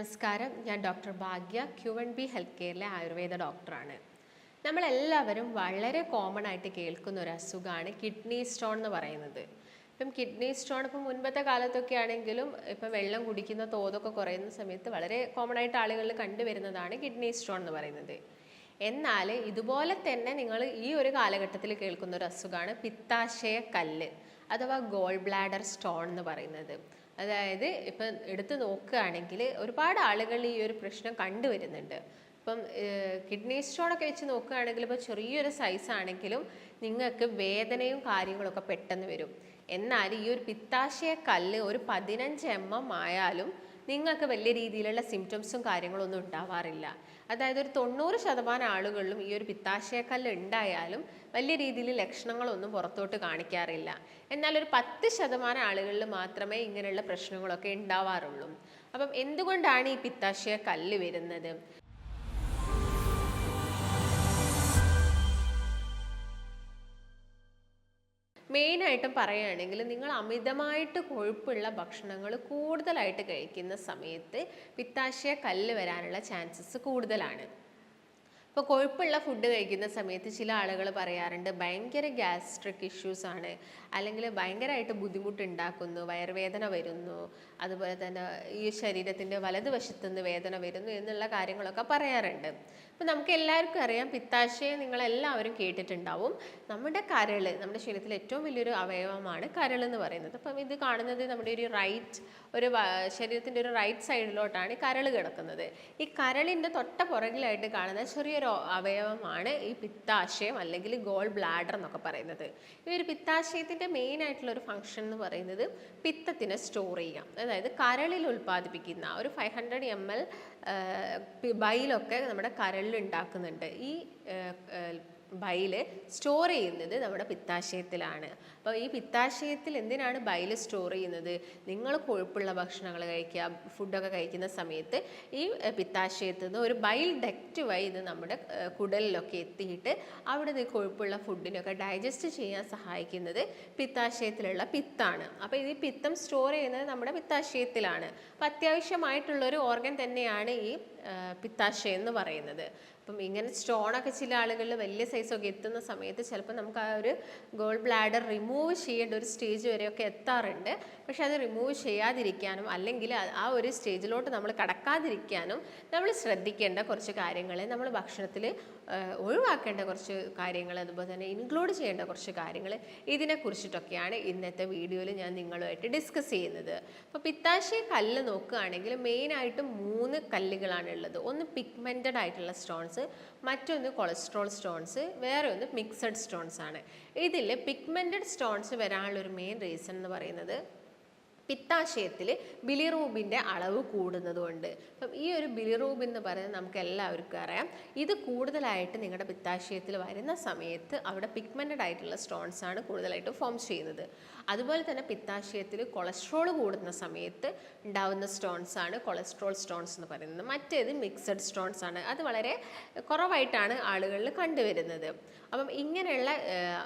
നമസ്കാരം. ഞാൻ doctor Bhagya Q N B health കെയറിലെ Ayurveda ഡോക്ടറാണ്. നമ്മളെല്ലാവരും വളരെ കോമൺ ആയിട്ട് കേൾക്കുന്ന ഒരു അസുഖമാണ് കിഡ്നി സ്റ്റോൺ എന്ന് പറയുന്നത്. ഇപ്പം കിഡ്നി സ്റ്റോൺ ഇപ്പം മുൻപത്തെ കാലത്തൊക്കെ ആണെങ്കിലും ഇപ്പം വെള്ളം കുടിക്കുന്ന തോതൊക്കെ കുറയുന്ന സമയത്ത് വളരെ കോമൺ ആയിട്ട് ആളുകളിൽ കണ്ടുവരുന്നതാണ് കിഡ്നി സ്റ്റോൺ എന്ന് പറയുന്നത്. എന്നാൽ ഇതുപോലെ തന്നെ നിങ്ങൾ ഈ ഒരു കാലഘട്ടത്തിൽ കേൾക്കുന്ന ഒരു അസുഖമാണ് പിത്താശയ കല്ല് അഥവാ ഗോൾ ബ്ലാഡർ സ്റ്റോൺ എന്ന് പറയുന്നത്. അതായത് ഇപ്പം എടുത്തു നോക്കുകയാണെങ്കിൽ ഒരുപാട് ആളുകൾ ഈ ഒരു പ്രശ്നം കണ്ടുവരുന്നുണ്ട്. ഇപ്പം കിഡ്നി സ്റ്റോൺ ഒക്കെ വെച്ച് നോക്കുകയാണെങ്കിൽ ഇപ്പോൾ ചെറിയൊരു സൈസ് ആണെങ്കിലും നിങ്ങൾക്ക് വേദനയും കാര്യങ്ങളൊക്കെ പെട്ടെന്ന് വരും. എന്നാൽ ഈ ഒരു പിത്താശയ കല്ല് ഒരു പതിനഞ്ച് എം എം ആയാലും നിങ്ങൾക്ക് വലിയ രീതിയിലുള്ള സിംറ്റംസും കാര്യങ്ങളൊന്നും ഉണ്ടാവാറില്ല. അതായത് ഒരു തൊണ്ണൂറ് ശതമാനം ആളുകളിലും ഈ ഒരു പിത്താശയക്കല്ല് ഉണ്ടായാലും വലിയ രീതിയിൽ ലക്ഷണങ്ങളൊന്നും പുറത്തോട്ട് കാണിക്കാറില്ല. എന്നാൽ ഒരു പത്ത് ശതമാനം ആളുകളിൽ മാത്രമേ ഇങ്ങനെയുള്ള പ്രശ്നങ്ങളൊക്കെ ഉണ്ടാവാറുള്ളൂ. അപ്പം എന്തുകൊണ്ടാണ് ഈ പിത്താശയ കല്ല് വരുന്നത്? മെയിനായിട്ടും പറയുകയാണെങ്കിൽ നിങ്ങൾ അമിതമായിട്ട് കൊഴുപ്പുള്ള ഭക്ഷണങ്ങൾ കൂടുതലായിട്ട് കഴിക്കുന്ന സമയത്ത് പിത്താശയ കല്ല് വരാനുള്ള ചാൻസസ് കൂടുതലാണ്. ഇപ്പോൾ കൊഴുപ്പുള്ള ഫുഡ് കഴിക്കുന്ന സമയത്ത് ചില ആളുകൾ പറയാറുണ്ട് ഭയങ്കര ഗ്യാസ്ട്രിക് ഇഷ്യൂസ് ആണ്. അല്ലെങ്കിൽ ഭയങ്കരമായിട്ട് ബുദ്ധിമുട്ടുണ്ടാക്കുന്നു വയറുവേദന വരുന്നു. അതുപോലെ തന്നെ ഈ ശരീരത്തിന്റെ വലതുവശത്തു നിന്ന് വേദന വരുന്നു എന്നുള്ള കാര്യങ്ങളൊക്കെ പറയാറുണ്ട്. അപ്പോൾ നമുക്ക് എല്ലാവർക്കും അറിയാം പിത്താശയെ നിങ്ങളെല്ലാവരും കേട്ടിട്ടുണ്ടാവും. നമ്മുടെ കരൾ നമ്മുടെ ശരീരത്തിലെ ഏറ്റവും വലിയൊരു അവയവമാണ് കരൾ എന്ന് പറയുന്നത്. അപ്പം ഇത് കാണുന്നത് നമ്മുടെ ഒരു റൈറ്റ് ഒരു ശരീരത്തിന്റെ ഒരു റൈറ്റ് സൈഡിലോട്ടാണ് ഈ കരൾ കിടക്കുന്നത്. ഈ കരളിന്റെ തൊട്ട പുറകിലായിട്ട് കാണുന്ന ചെറിയൊരു അവയവമാണ് ഈ പിത്താശയം അല്ലെങ്കിൽ ഗോൾ ബ്ലാഡർ എന്നൊക്കെ പറയുന്നത്. ഈ ഒരു പിത്താശയത്തിന്റെ മെയിൻ ആയിട്ടുള്ള ഒരു ഫംഗ്ഷൻ എന്ന് പറയുന്നത് പിത്തത്തിനെ സ്റ്റോർ ചെയ്യാം. അതായത് കരളിൽ ഉൽപ്പാദിപ്പിക്കുന്ന ഒരു ഫൈവ് ഹൺഡ്രഡ് എം എൽ ബൈലൊക്കെ നമ്മുടെ കരളിൽ ഉണ്ടാക്കുന്നുണ്ട്. ഈ ബൈൽ സ്റ്റോർ ചെയ്യുന്നത് നമ്മുടെ പിത്താശയത്തിലാണ്. അപ്പോൾ ഈ പിത്താശയത്തിൽ എന്തിനാണ് ബൈൽ സ്റ്റോർ ചെയ്യുന്നത്? നിങ്ങൾ കൊഴുപ്പുള്ള ഭക്ഷണങ്ങൾ കഴിക്കുക ഫുഡൊക്കെ കഴിക്കുന്ന സമയത്ത് ഈ പിത്താശയത്തിൽ നിന്ന് ഒരു ബൈൽ ഡെക്റ്റ് വഴി ഇത് നമ്മുടെ കുടലിലൊക്കെ എത്തിയിട്ട് അവിടെ നിന്ന് കൊഴുപ്പുള്ള ഫുഡിനൊക്കെ ഡൈജസ്റ്റ് ചെയ്യാൻ സഹായിക്കുന്നത് പിത്താശയത്തിലുള്ള പിത്താണ്. അപ്പോൾ ഈ പിത്തം സ്റ്റോർ ചെയ്യുന്നത് നമ്മുടെ പിത്താശയത്തിലാണ്. അപ്പോൾ അത്യാവശ്യമായിട്ടുള്ളൊരു ഓർഗൻ തന്നെയാണ് ഈ പിത്താശയം എന്ന് പറയുന്നത്. അപ്പം ഇങ്ങനെ സ്റ്റോണൊക്കെ ചില ആളുകളിൽ വലിയ സൈസൊക്കെ എത്തുന്ന സമയത്ത് ചിലപ്പോൾ നമുക്ക് ആ ഒരു ഗോൾ ബ്ലാഡർ റിമൂവ് ചെയ്യേണ്ട ഒരു സ്റ്റേജ് വരെയൊക്കെ എത്താറുണ്ട്. പക്ഷെ അത് റിമൂവ് ചെയ്യാതിരിക്കാനും അല്ലെങ്കിൽ ആ ഒരു സ്റ്റേജിലോട്ട് നമ്മൾ കടക്കാതിരിക്കാനും നമ്മൾ ശ്രദ്ധിക്കേണ്ട കുറച്ച് കാര്യങ്ങൾ നമ്മൾ ഭക്ഷണത്തിൽ ഒഴിവാക്കേണ്ട കുറച്ച് കാര്യങ്ങൾ അതുപോലെ തന്നെ ഇൻക്ലൂഡ് ചെയ്യേണ്ട കുറച്ച് കാര്യങ്ങൾ ഇതിനെക്കുറിച്ചിട്ടൊക്കെയാണ് ഇന്നത്തെ വീഡിയോയിൽ ഞാൻ നിങ്ങളുമായിട്ട് ഡിസ്കസ് ചെയ്യുന്നത്. അപ്പോൾ പിത്താശയ കല്ല് നോക്കുകയാണെങ്കിൽ മെയിനായിട്ട് മൂന്ന് കല്ലുകളാണ് ഉള്ളത്. ഒന്ന് പിഗ്മെന്റഡ് ആയിട്ടുള്ള സ്റ്റോൺസ് മറ്റൊന്ന് കൊളസ്ട്രോൾ സ്റ്റോൺസ് വേറെ ഒന്ന് മിക്സഡ് സ്റ്റോൺസ് ആണ്. ഇതിൽ പിഗ്മെന്റഡ് സ്റ്റോൺസ് വരാനുള്ള ഒരു മെയിൻ റീസൺ എന്ന് പറയുന്നത് പിത്താശയത്തിൽ ബിലിറൂബിന്റെ അളവ് കൂടുന്നതുകൊണ്ട്. അപ്പം ഈ ഒരു ബിലിറൂബിൻ എന്ന് പറയുന്നത് നമുക്ക് എല്ലാവർക്കും അറിയാം. ഇത് കൂടുതലായിട്ട് നിങ്ങളുടെ പിത്താശയത്തിൽ വരുന്ന സമയത്ത് അവിടെ പിഗ്മെന്റഡ് ആയിട്ടുള്ള സ്റ്റോൺസ് ആണ് കൂടുതലായിട്ട് ഫോം ചെയ്യുന്നത്. അതുപോലെ തന്നെ പിത്താശയത്തിൽ കൊളസ്ട്രോൾ കൂടുന്ന സമയത്ത് ഉണ്ടാവുന്ന സ്റ്റോൺസ് ആണ് കൊളസ്ട്രോൾ സ്റ്റോൺസ് എന്ന് പറയുന്നത്. മറ്റേത് മിക്സഡ് സ്റ്റോൺസ് ആണ്. അത് വളരെ കുറവായിട്ടാണ് ആളുകളിൽ കണ്ടുവരുന്നത്. അപ്പം ഇങ്ങനെയുള്ള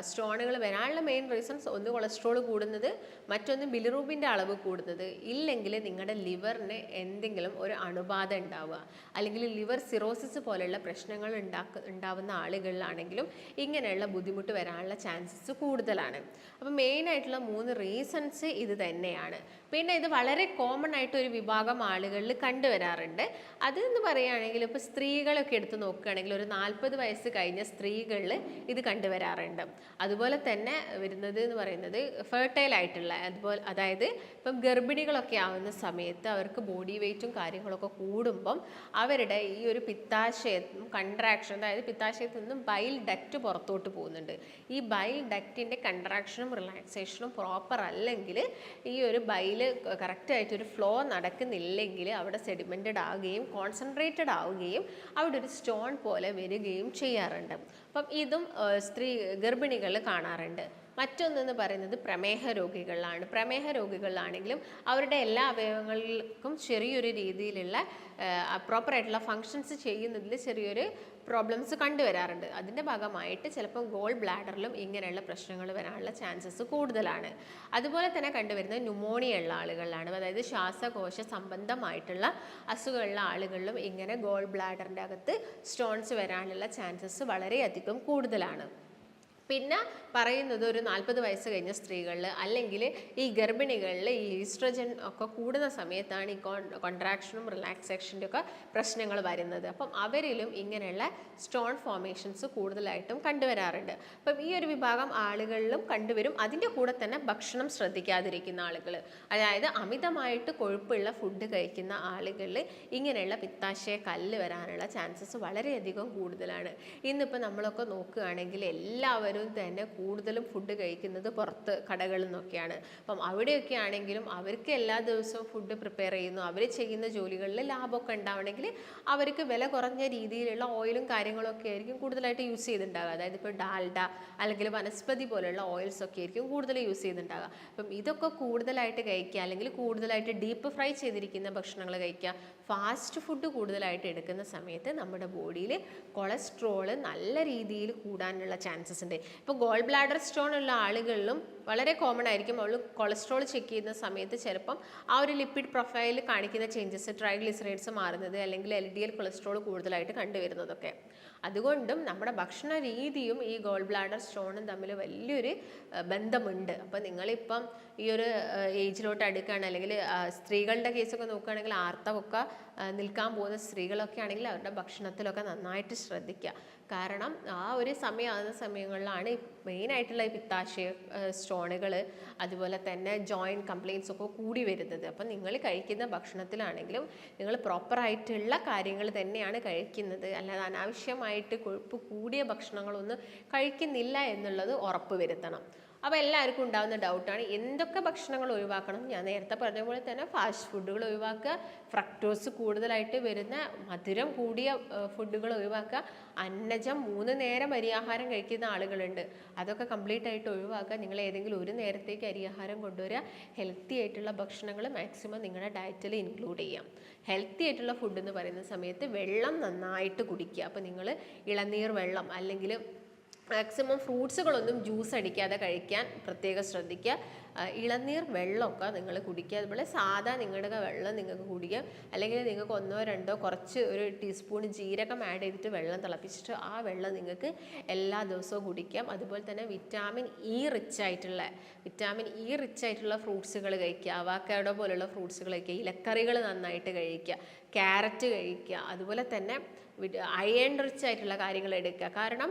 സ്റ്റോണുകൾ വരാനുള്ള മെയിൻ റീസൺസ് ഒന്ന് കൊളസ്ട്രോൾ കൂടുന്നത് മറ്റൊന്ന് ബിലിറൂബിന്റെ അളവ് കൂടുന്നത്? ഇല്ലെങ്കിൽ നിങ്ങളുടെ ലിവറിന് എന്തെങ്കിലും ഒരു അണുബാധ ഉണ്ടാവുക. അല്ലെങ്കിൽ ലിവർ സിറോസിസ് പോലെയുള്ള പ്രശ്നങ്ങൾ ഉണ്ടാക്ക ഉണ്ടാവുന്ന ആളുകളിലാണെങ്കിലും ഇങ്ങനെയുള്ള ബുദ്ധിമുട്ട് വരാനുള്ള ചാൻസസ് കൂടുതലാണ്. അപ്പം മെയിനായിട്ടുള്ള മൂന്ന് റീസൺസ് ഇത് തന്നെയാണ്. പിന്നെ ഇത് വളരെ കോമൺ ആയിട്ട് ഒരു വിഭാഗം ആളുകളിൽ കണ്ടുവരാറുണ്ട്. അതെന്ന് പറയുകയാണെങ്കിൽ ഇപ്പോൾ സ്ത്രീകളൊക്കെ എടുത്ത് നോക്കുകയാണെങ്കിൽ ഒരു നാൽപ്പത് വയസ്സ് കഴിഞ്ഞ സ്ത്രീകളിൽ ഇത് കണ്ടുവരാറുണ്ട്. അതുപോലെ തന്നെ വരുന്നത് എന്ന് പറയുന്നത് ഫെർട്ടൈൽ ആയിട്ടുള്ള അതുപോലെ അതായത് ഇപ്പം ഗർഭിണികളൊക്കെ ആവുന്ന സമയത്ത് അവർക്ക് ബോഡി വെയ്റ്റും കാര്യങ്ങളൊക്കെ കൂടുമ്പം അവരുടെ ഈ ഒരു പിത്താശയത്തും കൺട്രാക്ഷൻ അതായത് പിത്താശയത്തിൽ നിന്നും ബൈൽ ഡക്റ്റ് പുറത്തോട്ട് പോകുന്നുണ്ട്. ഈ ബൈൽ ഡക്റ്റിന്റെ കൺട്രാക്ഷനും റിലാക്സേഷനും പ്രോപ്പർ അല്ലെങ്കിൽ ഈ ഒരു ബൈൽ കറക്റ്റായിട്ട് ഒരു ഫ്ലോ നടക്കുന്നില്ലെങ്കിൽ അവിടെ സെഡിമെന്റഡ് ആവുകയും കോൺസെൻട്രേറ്റഡ് ആവുകയും അവിടെ ഒരു സ്റ്റോൺ പോലെ വരികയും ചെയ്യാറുണ്ട്. അപ്പം ഇതും സ്ത്രീ ഗർഭിണികൾ കാണാറുണ്ട്. മറ്റൊന്നെന്ന് പറയുന്നത് പ്രമേഹ രോഗികളിലാണ്. പ്രമേഹ രോഗികളിലാണെങ്കിലും അവരുടെ എല്ലാ അവയവങ്ങൾക്കും ചെറിയൊരു രീതിയിലുള്ള പ്രോപ്പറായിട്ടുള്ള ഫങ്ഷൻസ് ചെയ്യുന്നതിൽ ചെറിയൊരു പ്രോബ്ലംസ് കണ്ടുവരാറുണ്ട്. അതിന്റെ ഭാഗമായിട്ട് ചിലപ്പോൾ ഗോൾ ബ്ലാഡറിലും ഇങ്ങനെയുള്ള പ്രശ്നങ്ങൾ വരാനുള്ള ചാൻസസ് കൂടുതലാണ്. അതുപോലെ തന്നെ കണ്ടുവരുന്നത് ന്യൂമോണിയ ഉള്ള ആളുകളിലാണ്. അതായത് ശ്വാസകോശ സംബന്ധമായിട്ടുള്ള അസുഖമുള്ള ആളുകളിലും ഇങ്ങനെ ഗോൾ ബ്ലാഡറിന്റെ അകത്ത് സ്റ്റോൺസ് വരാനുള്ള ചാൻസസ് വളരെയധികം കൂടുതലാണ്. പിന്നെ പറയുന്നത് ഒരു നാൽപ്പത് വയസ്സ് കഴിഞ്ഞ സ്ത്രീകളിൽ അല്ലെങ്കിൽ ഈ ഗർഭിണികളിൽ ഈ ഈസ്ട്രജൻ ഒക്കെ കൂടുന്ന സമയത്താണ് ഈ കോൺട്രാക്ഷനും റിലാക്സേഷന്റെ ഒക്കെ പ്രശ്നങ്ങൾ വരുന്നത്. അപ്പം അവരിലും ഇങ്ങനെയുള്ള സ്റ്റോൺ ഫോർമേഷൻസ് കൂടുതലായിട്ടും കണ്ടുവരാറുണ്ട്. അപ്പം ഈ ഒരു വിഭാഗം ആളുകളിലും കണ്ടുവരും. അതിന്റെ കൂടെ തന്നെ ഭക്ഷണം ശ്രദ്ധിക്കാതിരിക്കുന്ന ആളുകൾ അതായത് അമിതമായിട്ട് കൊഴുപ്പുള്ള ഫുഡ് കഴിക്കുന്ന ആളുകളിൽ ഇങ്ങനെയുള്ള പിത്താശയ കല്ല് വരാനുള്ള ചാൻസസ് വളരെയധികം കൂടുതലാണ്. ഇന്നിപ്പോൾ നമ്മളൊക്കെ നോക്കുകയാണെങ്കിൽ എല്ലാവരും തന്നെ കൂടുതലും ഫുഡ് കഴിക്കുന്നത് പുറത്ത് കടകളിൽ നിന്നൊക്കെയാണ്. അപ്പം അവിടെയൊക്കെ ആണെങ്കിലും അവർക്ക് എല്ലാ ദിവസവും ഫുഡ് പ്രിപ്പയർ ചെയ്യുന്നു. അവർ ചെയ്യുന്ന ജോലികളിൽ ലാഭമൊക്കെ ഉണ്ടാവണമെങ്കിൽ അവർക്ക് വില കുറഞ്ഞ രീതിയിലുള്ള ഓയിലും കാര്യങ്ങളും ഒക്കെ ആയിരിക്കും കൂടുതലായിട്ട് യൂസ് ചെയ്തിട്ടുണ്ടാകുക അതായത് ഇപ്പോൾ ഡാൽഡ അല്ലെങ്കിൽ വനസ്പതി പോലുള്ള ഓയിൽസ് ഒക്കെ ആയിരിക്കും കൂടുതൽ യൂസ് ചെയ്തിട്ടുണ്ടാകുക അപ്പം ഇതൊക്കെ കൂടുതലായിട്ട് കഴിക്കുക അല്ലെങ്കിൽ കൂടുതലായിട്ട് ഡീപ്പ് ഫ്രൈ ചെയ്തിരിക്കുന്ന ഭക്ഷണങ്ങൾ കഴിക്കുക. ഫാസ്റ്റ് ഫുഡ് കൂടുതലായിട്ട് എടുക്കുന്ന സമയത്ത് നമ്മുടെ ബോഡിയിൽ കൊളസ്ട്രോൾ നല്ല രീതിയിൽ കൂടാനുള്ള ചാൻസസ് ഉണ്ട്. ഇപ്പോൾ ഗോൾ ബ്ലാഡർ സ്റ്റോൺ ഉള്ള ആളുകളിലും വളരെ കോമൺ ആയിരിക്കും അവൾ കൊളസ്ട്രോൾ ചെക്ക് ചെയ്യുന്ന സമയത്ത് ചിലപ്പം ആ ഒരു ലിപ്പിഡ് പ്രൊഫൈൽ കാണിക്കുന്ന ചേഞ്ചസ് ട്രൈഗ്ലിസറൈഡ്സ് മാറുന്നത് അല്ലെങ്കിൽ എൽ ഡി എൽ കൊളസ്ട്രോൾ കൂടുതലായിട്ട് കണ്ടുവരുന്നതൊക്കെ. അതുകൊണ്ടും നമ്മുടെ ഭക്ഷണ രീതിയും ഈ ഗോൾ ബ്ലാഡർ സ്റ്റോണും തമ്മിൽ വലിയൊരു ബന്ധമുണ്ട്. അപ്പോൾ നിങ്ങളിപ്പം ഈ ഒരു ഏജിലോട്ട് അടുക്കുകയാണ് അല്ലെങ്കിൽ സ്ത്രീകളുടെ കേസൊക്കെ നോക്കുകയാണെങ്കിൽ ആർത്തവൊക്കെ നിൽക്കാൻ പോകുന്ന സ്ത്രീകളൊക്കെ ആണെങ്കിൽ അവരുടെ ഭക്ഷണത്തിലൊക്കെ നന്നായിട്ട് ശ്രദ്ധിക്കുക. കാരണം ആ ഒരു സമയമാകുന്ന സമയങ്ങളിലാണ് മെയിനായിട്ടുള്ള ഈ പിത്താശയ സ്റ്റോണുകൾ അതുപോലെ തന്നെ ജോയിന്റ് കംപ്ലയിൻസ് ഒക്കെ കൂടി വരുന്നത്. അപ്പം നിങ്ങൾ കഴിക്കുന്ന ഭക്ഷണത്തിലാണെങ്കിലും നിങ്ങൾ പ്രോപ്പറായിട്ടുള്ള കാര്യങ്ങൾ തന്നെയാണ് കഴിക്കുന്നത്. അല്ലാതെ അനാവശ്യമായിട്ട് കൊഴുപ്പ് കൂടിയ ഭക്ഷണങ്ങളൊന്നും കഴിക്കുന്നില്ല എന്നുള്ളത് ഉറപ്പ് വരുത്തണം. അപ്പോൾ എല്ലാവർക്കും ഉണ്ടാകുന്ന ഡൗട്ടാണ് എന്തൊക്കെ ഭക്ഷണങ്ങൾ ഒഴിവാക്കണം? ഞാൻ നേരത്തെ പറഞ്ഞ പോലെ തന്നെ ഫാസ്റ്റ് ഫുഡുകൾ ഒഴിവാക്കുക ഫ്രക്ടോസ് കൂടുതലായിട്ട് വരുന്ന മധുരം കൂടിയ ഫുഡുകൾ ഒഴിവാക്കുക. അന്നജം മൂന്ന് നേരം അരിയാഹാരം കഴിക്കുന്ന ആളുകളുണ്ട്. അതൊക്കെ കംപ്ലീറ്റ് ആയിട്ട് ഒഴിവാക്കുക. നിങ്ങൾ ഏതെങ്കിലും ഒരു നേരത്തേക്ക് അരിയാഹാരം കൊണ്ടുവരിക. ഹെൽത്തി ആയിട്ടുള്ള ഭക്ഷണങ്ങൾ മാക്സിമം നിങ്ങളുടെ ഡയറ്റിൽ ഇൻക്ലൂഡ് ചെയ്യാം. ഹെൽത്തി ആയിട്ടുള്ള ഫുഡ് എന്ന് പറയുന്ന സമയത്ത് വെള്ളം നന്നായിട്ട് കുടിക്കുക. അപ്പോൾ നിങ്ങൾ ഇളനീർ വെള്ളം അല്ലെങ്കിൽ മാക്സിമം ഫ്രൂട്ട്സുകളൊന്നും ജ്യൂസ് അടിക്കാതെ കഴിക്കാൻ പ്രത്യേകം ശ്രദ്ധിക്കുക. ഇളനീർ വെള്ളമൊക്കെ നിങ്ങൾ കുടിക്കുക. അതുപോലെ സാധാ നിങ്ങളുടെ വെള്ളം നിങ്ങൾക്ക് കുടിക്കാം അല്ലെങ്കിൽ നിങ്ങൾക്ക് ഒന്നോ രണ്ടോ കുറച്ച് ഒരു ടീസ്പൂൺ ജീരകം ആഡ് ചെയ്തിട്ട് വെള്ളം തിളപ്പിച്ചിട്ട് ആ വെള്ളം നിങ്ങൾക്ക് എല്ലാ ദിവസവും കുടിക്കാം. അതുപോലെ തന്നെ വിറ്റാമിൻ ഇ റിച്ച് ആയിട്ടുള്ള വിറ്റാമിൻ ഇ റിച്ച് ആയിട്ടുള്ള ഫ്രൂട്ട്സുകൾ കഴിക്കുക. അവാക്കാഡോ പോലുള്ള ഫ്രൂട്ട്സുകൾ കഴിക്കുക. ഇലക്കറികൾ നന്നായിട്ട് കഴിക്കുക. ക്യാരറ്റ് കഴിക്കുക. അതുപോലെ തന്നെ അയൺ റിച്ച് ആയിട്ടുള്ള കാര്യങ്ങൾ എടുക്കുക. കാരണം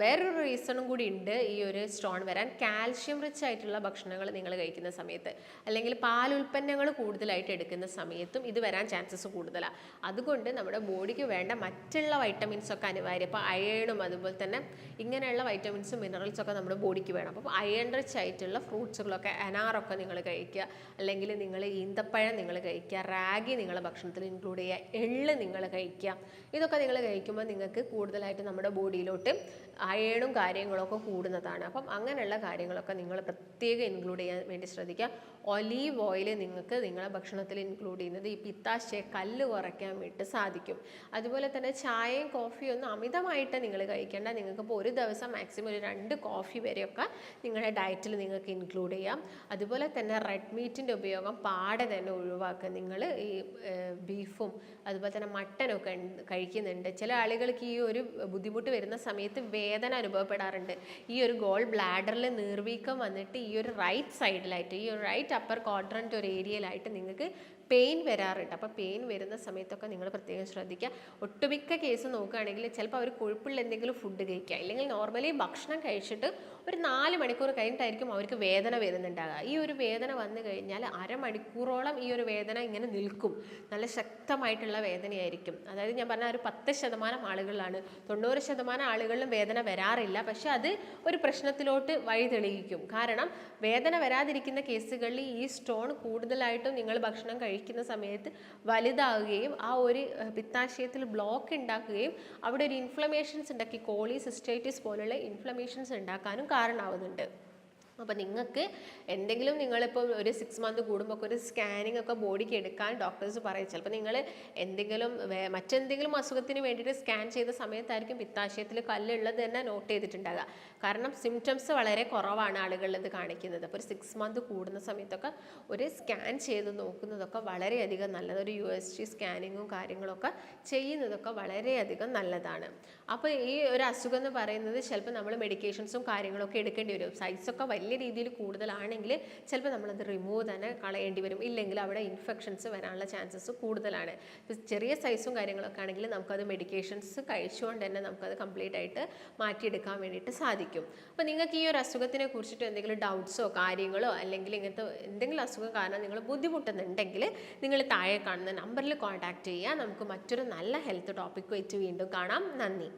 വേറൊരു റീസണും കൂടി ഉണ്ട് ഈ ഒരു സ്റ്റോൺ വരാൻ. കാൽഷ്യം റിച്ച് ആയിട്ടുള്ള ഭക്ഷണങ്ങൾ നിങ്ങൾ കഴിക്കുന്ന സമയത്ത് അല്ലെങ്കിൽ പാൽ പാലുൽപ്പന്നങ്ങൾ കൂടുതലായിട്ട് എടുക്കുന്ന സമയത്തും ഇത് വരാൻ ചാൻസസ് കൂടുതലാണ് അതുകൊണ്ട് നമ്മുടെ ബോഡിക്ക് വേണ്ട മറ്റുള്ള വൈറ്റമിൻസ് ഒക്കെ അനിവാര്യം. ഇപ്പോൾ അയേണും അതുപോലെ തന്നെ ഇങ്ങനെയുള്ള വൈറ്റമിൻസും മിനറൽസും ഒക്കെ നമ്മുടെ ബോഡിക്ക് വേണം. അപ്പോൾ അയൺ റിച്ച് ആയിട്ടുള്ള ഫ്രൂട്ട്സുകളൊക്കെ അനാറൊക്കെ നിങ്ങൾ കഴിക്കുക. അല്ലെങ്കിൽ നിങ്ങൾ ഈന്തപ്പഴം നിങ്ങൾ കഴിക്കുക. റാഗി നിങ്ങളെ ഭക്ഷണത്തിൽ ഇൻക്ലൂഡ് ചെയ്യുക. എള്ള് നിങ്ങൾ കഴിക്കുക. ഇതൊക്കെ നിങ്ങൾ കഴിക്കുമ്പോൾ നിങ്ങൾക്ക് കൂടുതലായിട്ട് നമ്മുടെ ബോഡിയിലോട്ട് അയണും കാര്യങ്ങളൊക്കെ കൂടുന്നതാണ്. അപ്പം അങ്ങനെയുള്ള കാര്യങ്ങളൊക്കെ നിങ്ങൾ പ്രത്യേകം ഇൻക്ലൂഡ് ചെയ്യാൻ വേണ്ടി ശ്രദ്ധിക്കുക. ഒലീവ് ഓയിൽ നിങ്ങൾക്ക് നിങ്ങളുടെ ഭക്ഷണത്തിൽ ഇൻക്ലൂഡ് ചെയ്യുന്നത് ഈ പിത്താശയെ കല്ല് കുറയ്ക്കാൻ വേണ്ടി സാധിക്കും. അതുപോലെ തന്നെ ചായയും കോഫിയും ഒന്നും അമിതമായിട്ട് നിങ്ങൾ കഴിക്കേണ്ട. നിങ്ങൾക്ക് ഇപ്പോൾ ഒരു ദിവസം മാക്സിമം ഒരു രണ്ട് കോഫി വരെയൊക്കെ നിങ്ങളുടെ ഡയറ്റിൽ നിങ്ങൾക്ക് ഇൻക്ലൂഡ് ചെയ്യാം. അതുപോലെ തന്നെ റെഡ് മീറ്റിന്റെ ഉപയോഗം പാടെ തന്നെ ഒഴിവാക്കുക. നിങ്ങൾ ഈ ബീഫും അതുപോലെ തന്നെ മട്ടനൊക്കെ കഴിക്കുന്നുണ്ട്. ചില ആളുകൾക്ക് ഈ ഒരു ബുദ്ധിമുട്ട് വരുന്ന സമയത്ത് വേദന അനുഭവപ്പെടാറുണ്ട്. ഈ ഒരു ഗോൾ ബ്ലാഡറിൽ നീർവീക്കം വന്നിട്ട് ഈ ഒരു റൈറ്റ് സൈഡിലായിട്ട് ഈ ഒരു റൈറ്റ് അപ്പർ ക്വാഡ്രന്റ് ഒരു ഏരിയയിലായിട്ട് നിങ്ങൾക്ക് പെയിൻ വരാറുണ്ട്. അപ്പോൾ പെയിൻ വരുന്ന സമയത്തൊക്കെ നിങ്ങൾ പ്രത്യേകം ശ്രദ്ധിക്കുക. ഒട്ടുമിക്ക കേസ് നോക്കുകയാണെങ്കിൽ ചിലപ്പോൾ അവർ കൊഴുപ്പുള്ള എന്തെങ്കിലും ഫുഡ് കഴിക്കുക. അല്ലെങ്കിൽ നോർമലി ഭക്ഷണം കഴിച്ചിട്ട് ഒരു നാല് മണിക്കൂർ കഴിഞ്ഞിട്ടായിരിക്കും അവർക്ക് വേദന വരുന്നുണ്ടാകുക ഈ ഒരു വേദന വന്നു കഴിഞ്ഞാൽ അരമണിക്കൂറോളം ഈ ഒരു വേദന ഇങ്ങനെ നിൽക്കും. നല്ല ശക്തമായിട്ടുള്ള വേദനയായിരിക്കും. അതായത് ഞാൻ പറഞ്ഞ ഒരു പത്ത് ശതമാനം ആളുകളാണ്. തൊണ്ണൂറ് ശതമാനം ആളുകളിലും വേദന വരാറില്ല. പക്ഷെ അത് ഒരു പ്രശ്നത്തിലോട്ട് വഴി തെളിയിക്കും കാരണം വേദന വരാതിരിക്കുന്ന കേസുകളിൽ ഈ സ്റ്റോൺ കൂടുതലായിട്ടും നിങ്ങൾ ഭക്ഷണം കഴിക്കുന്ന സമയത്ത് വലുതാവുകയും ആ ഒരു പിത്താശയത്തിൽ ബ്ലോക്ക് ഉണ്ടാക്കുകയും അവിടെ ഒരു ഇൻഫ്ലമേഷൻസ് ഉണ്ടാക്കി കോളി സിസ്റ്റൈറ്റിസ് പോലുള്ള ഇൻഫ്ലമേഷൻസ് ഉണ്ടാക്കാനും കാരണമാവുന്നുണ്ട്. അപ്പോൾ നിങ്ങൾക്ക് എന്തെങ്കിലും നിങ്ങളിപ്പോൾ ഒരു സിക്സ് മന്ത് കൂടുമ്പോൾ ഒരു സ്കാനിങ് ഒക്കെ ബോഡിക്ക് എടുക്കാൻ ഡോക്ടേഴ്സ് പറയും. ചിലപ്പോൾ നിങ്ങൾ എന്തെങ്കിലും മറ്റെന്തെങ്കിലും അസുഖത്തിന് വേണ്ടിയിട്ട് സ്കാൻ ചെയ്ത സമയത്തായിരിക്കും പിത്താശയത്തിൽ കല്ലുള്ളത് തന്നെ നോട്ട് ചെയ്തിട്ടുണ്ടാകുക കാരണം സിംറ്റംസ് വളരെ കുറവാണ് ആളുകളിൽ ഇത് കാണിക്കുന്നത്. അപ്പോൾ ഒരു സിക്സ് മന്ത് കൂടുന്ന സമയത്തൊക്കെ ഒരു സ്കാൻ ചെയ്ത് നോക്കുന്നതൊക്കെ വളരെയധികം നല്ലത്. ഒരു യു എസ് ജി സ്കാനിങ്ങും കാര്യങ്ങളൊക്കെ ചെയ്യുന്നതൊക്കെ വളരെയധികം നല്ലതാണ്. അപ്പോൾ ഈ ഒരു അസുഖം എന്ന് പറയുന്നത് ചിലപ്പോൾ നമ്മൾ മെഡിക്കേഷൻസും കാര്യങ്ങളൊക്കെ എടുക്കേണ്ടി വരും. സൈസൊക്കെ വലിയ രീതിയിൽ കൂടുതലാണെങ്കിൽ ചിലപ്പോൾ നമ്മളത് റിമൂവ് തന്നെ കളയേണ്ടി വരും. ഇല്ലെങ്കിൽ അവിടെ ഇൻഫെക്ഷൻസ് വരാനുള്ള ചാൻസസ് കൂടുതലാണ്. ചെറിയ സൈസും കാര്യങ്ങളൊക്കെ ആണെങ്കിൽ നമുക്കത് മെഡിക്കേഷൻസ് കഴിച്ചുകൊണ്ട് തന്നെ നമുക്കത് കംപ്ലീറ്റ് ആയിട്ട് മാറ്റിയെടുക്കാൻ വേണ്ടിയിട്ട് സാധിക്കും. അപ്പോൾ നിങ്ങൾക്ക് ഈ ഒരു അസുഖത്തിനെ കുറിച്ചിട്ട് എന്തെങ്കിലും ഡൗട്ട്സോ കാര്യങ്ങളോ അല്ലെങ്കിൽ ഇങ്ങനത്തെ എന്തെങ്കിലും അസുഖം കാരണം നിങ്ങൾ ബുദ്ധിമുട്ടുന്നുണ്ടെങ്കിൽ നിങ്ങൾ താഴെ കാണുന്ന നമ്പറിൽ കോൺടാക്റ്റ് ചെയ്യുക. നമുക്ക് മറ്റൊരു നല്ല ഹെൽത്ത് ടോപ്പിക്കുമായിട്ട് വീണ്ടും കാണാം. നന്ദി.